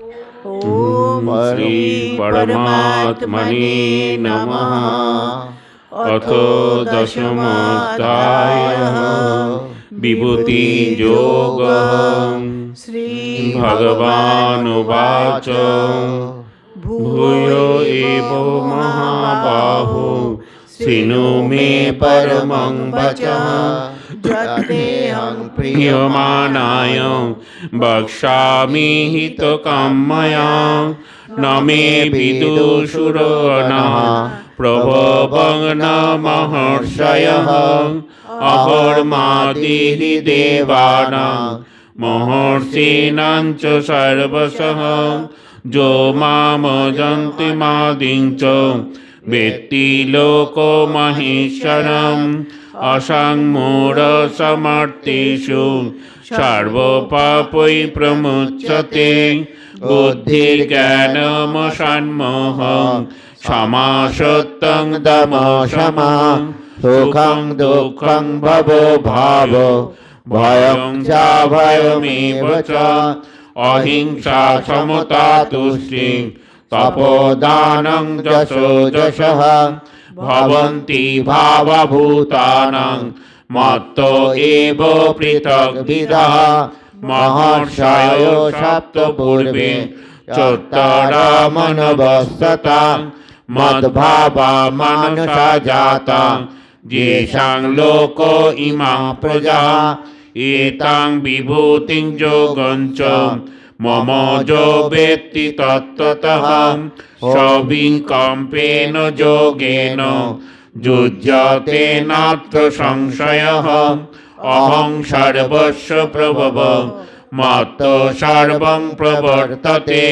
ॐ श्रीपरमात्मने नमः। अथो दशमोऽध्यायः। विभूतियोगः श्रीभगवानुवाच। भूयो एव महाबाहो। शृणु मे परमं वचः प्रियमाणाय वक्ष्यामि हितकामया न मे विदुषुरनः प्रभवं न महर्षयः अहर्मादिदेवानां महर्षीणां च सर्वशः जो मामजन्ति मादिं च वेत्ति অসংমূঢ়সমর্তিষু সর্বপাপৈ প্রমুচ্যতে বুদ্ধিজ্ঞানমসন্মোহ সমাসত্যং দমসমা সুখং দুঃখং ভব ভাব ভয়ং চা ভয়মেব চ অহিংসা সমতা তুষ্টিং তপোদানং যশো যশঃ ভবন্তি ভাবভূতানাং মত্ত এব পৃথক বিধা মহর্ষয় সপ্ত পূর্বে চোত্তরা মনবস্ততাং মদ্ভাবা মানসা জাতাং যেষাং লোক ইমা প্রজা এতাং বিভূতিং যোগঞ্চ মম যো বেত্তি তত্ত্বতঃ সবিকম্পেন যোগেন যুজ্যতে নাত্র সংশয়ঃ অহং সর্বস্ব প্রভব মত্ত সর্বং প্রবর্ততে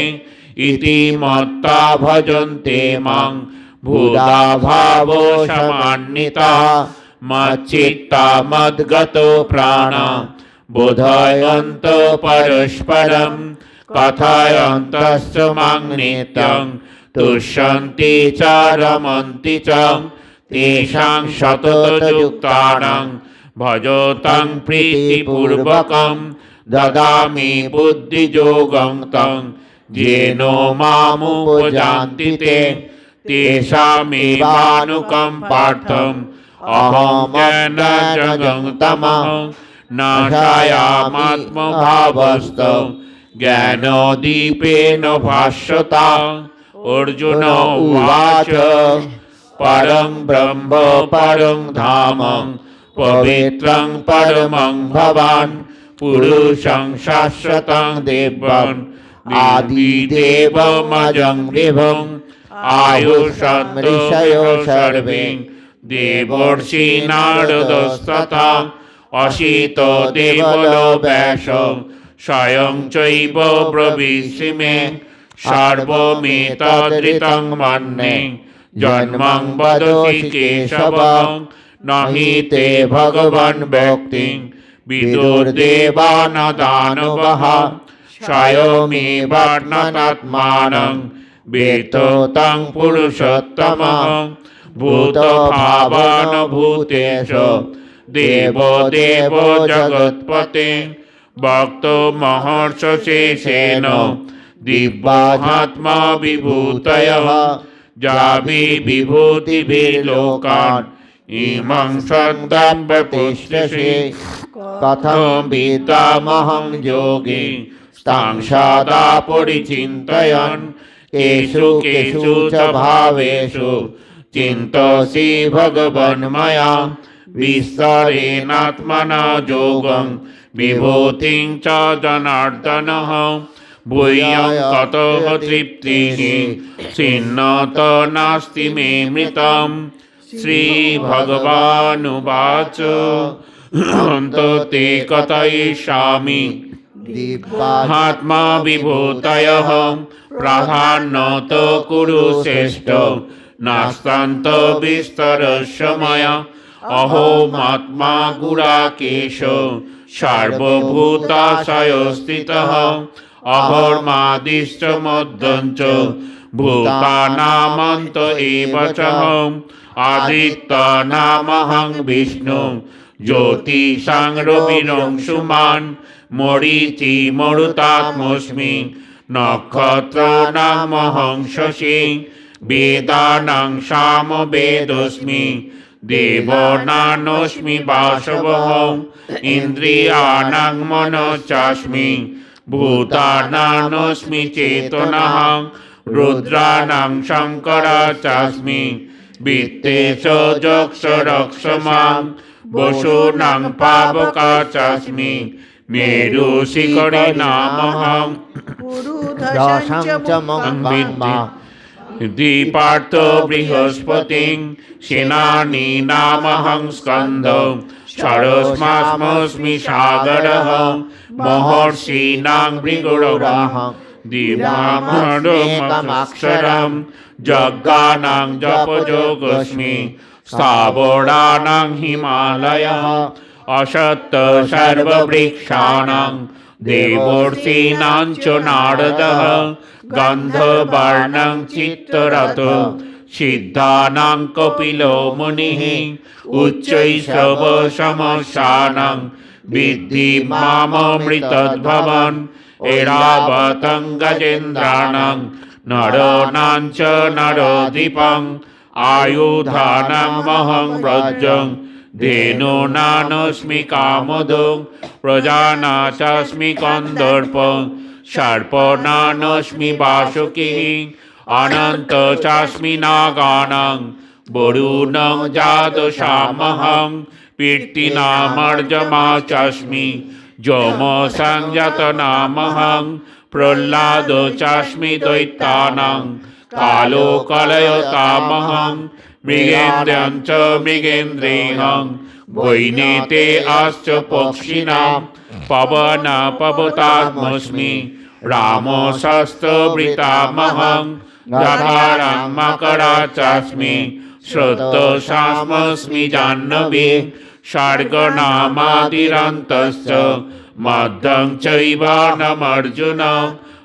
ইতি মত্তা ভজন্তে মাং ভূদাভাব সমান্বিতা মচ্চিত্তা মদ্গত প্রাণ বোধয়ন্ত পরস্পরম কথায়ন্তশ্চ মাংনিত্যং তুষ্যন্তি চ রমন্তি চ তেষাং শতযুক্তানাং ভজতাং প্রীতিপূর্বকং দদামি বুদ্ধিযোগং তং যেন মামুপজান্তি তে তেষামেবানুকম্পার্থম অহং জগং তমহং নাশায়ামাত্মভাবস্থ জ্ঞানদীপেন ভাষ্যতা অর্জুন উবাচ পরম ব্রহ্ম পরম ধাম পবিত্রং পরমং ভবান পুরুষং শাশ্বতং দেবন আদিদেবমজং দেবং আয়ুষং ঋষয় সর্বে দেবর্ষি নারদস্ততা অসিত দেবল ব্যাস স্বয়ং চৈব ব্রবীষিমে সর্বমে তদৃতং মন্যে, জন্মং বদসি কেশবং, নহি তে ভগবান ভক্তি বিদুর দেবান দানবহ স্বয়মে বর্ণতাত্মানং বেততং পুরুষোত্তম ভূত ভাবন ভূতেশ দেব দেব জগৎপতে। ভক্ত মহর্ষ শেষেন। দিব্যাহাত্মা বিভূতয়। যাবি বিভূতি বিলোকান। ইমং সন্তান প্রতিষ্ঠসে কথম বিদ্যামহং যোগী। স্তাং সদা পরিচিন্তয়ন। কেষু কেষু চ ভাবেষু। চিন্তসি ভগবন্ময়া विस्तरेणात्मना योगं विभूतिं च जनार्दनः भूयं ततः तृप्तिः छिन्नत नास्ति मे मृतम् श्रीभगवानुवाच अन्त ते कथयिष्यामि आत्मा विभूतयः प्राधान्यत कुरु श्रेष्ठ नास्तान्त विस्तरस्य मया অহো মহাত্মা গুড়াকেশ সার্বভূতাশয় স্থিত অহর্মাদিষ্ট মধ্যঞ্চ ভূতানামন্ত এব আদিত্য নামহং বিষ্ণু জ্যোতিষাং রবিরং সুমান মরিচি মরুতাত্মস্মি নক্ষত্র নামহং শশী বেদানাং সাম বেদস্মি দেবনানোস্মি বাসবহ ইন্দ্রিয়াণাং মনশ্চাস্মি ভূতানানোস্মি চেতনঃ রুদ্রাণাং শঙ্কর চাস্মি বিত্তেশ যক্ষরক্ষমাং বসূনাং পাবকা চাস্মি মেরু শিখরে নামহং চ মা দীপার্থ বৃহস্পতিং সেনানি নামহং স্কন্দ সরস্মাস্মস্মি সাগরः মহর্ষীনাং ভৃগুরহং দিবামক্ষরম যজ্ঞানাং জপযোগস্মি স্থাবরাণাং হিমালয়ः অসত্য সর্ববৃক্ষাণাং দেবর্ষীণাং চ নারদः গন্ধবর্ণং চিত্তরত সিদ্ধানাং কপিলো মুনিः উচ্চৈঃ সমস্যানাং বিদ্ধি মামমৃতদ্ভবন এরাবতং গজেন্দ্রাণং নরনাং চ নরদীপং আয়ুধানাং মহং ব্রজং ধেনুনানস্মি কামদং প্রজানা চাস্মি কন্দর্প সর্পনানস্মি বাসুকি অনন্ত চাস্মি নাগানাং বরুণং জাতসামহং পীর্তিনামর্জমা চাস্মি যম সংযত নামহং প্রহ্লাদ চাস্মি দৈত্যানাং কালো কলয়তামহং মৃগেন্দ্রং চ মৃগেন্দ্রেহং বৈনেতে আশ্চ পক্ষিণাং পবন পবতাত্মস্মি রাম শস্ত্রবৃতামহং গকারং মকরা চাস্মি শ্রোত শাস্মস্মি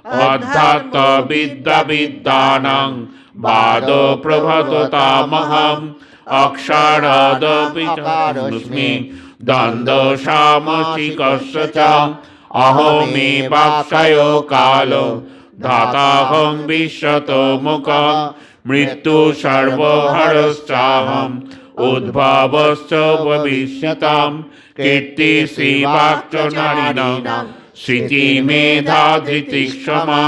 অধ্যাত্ম বিদ্যা বিদ্যানাং বাদ প্রভততামহং অক্ষরদপি চাস্মি দ্বন্দ্ব সামসিকস্য অহমে বাক্ষয় কালো ধাতাহং বিশ্বত মুখ মৃত্যু সর্বহরশ্চাহম উদ্ভবশ্চ ভবিষ্যতাম কীর্তি শ্রীবাক্য নারীণাম স্মৃতি মেধা ধৃতি ক্ষমা।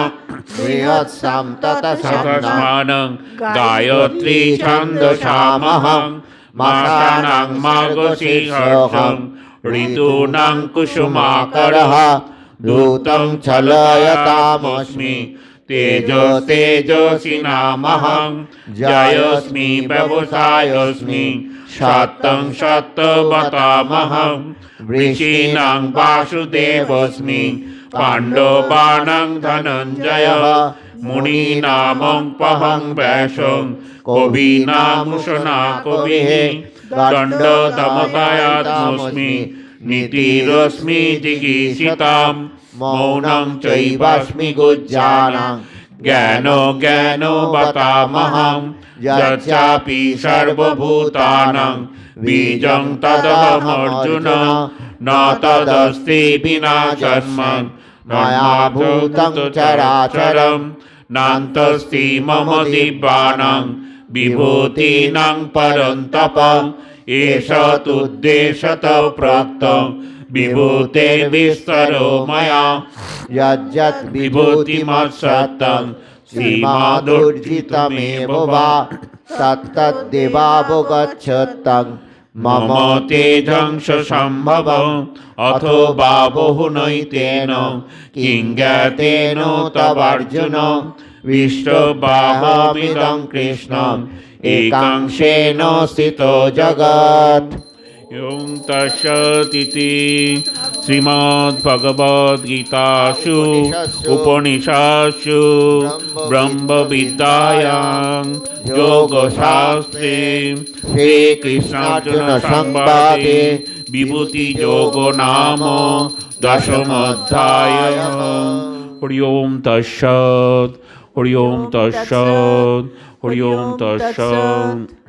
বৃহৎসাম ততসাম সতস্মানং ऋतूनां कुसुमाकरः মাসানাং মাগশীর্ষং ঋতূনাং কুসুমাকরः দূতং ছলয়তামস্মি তেজো তেজসি নামহং জয়স্মি ব্যবসায়স্মি সত্যং সত্যবতামহং ঋষীণাং বাসুদেবস্মি পাণ্ডবানাং ধনঞ্জয় नितिरस्मि जिगीषितां मौनं चैवास्मि गुज्जानां ज्ञानो ज्ञानो यस्यापि सर्वभूतानां बीजं तदहमर्जुन, न तदस्ति विना जन्मन् मयाभूतं चराचरं नान्तस्ति मम दिव्यानां विभूतीनां परन्तप ভূतं চরাচরম নান্তস্তি মম দিব্যানাং বিভূতিনাং পরন্তপ এষ তুদ্দেশত প্রাপ্তং বিভূতের্বিস্তরো ময়া যজ্জৎ বিভূতিমৎসত্তং শ্রীমাদুর্জিতমেব বা তত্তদ্দেবাবগচ্ছত্তং মম তেজংশ অথবা বহুনৈতেন কিঙ্গতেন তবার্জুন বিশ্ববাহমিদং কৃষ্ণম একাংশেন স্থিত জগৎ ইং তস্যতিতি শ্রীমদ্ভগবদ্গীতাসু উপনিষাসু ব্রহ্মবিদ্যায়াং যোগশাস্ত্রে শ্রীকৃষ্ণার্জুন সংবাদে বিভূতি যোগ নাম দশমধ্যায়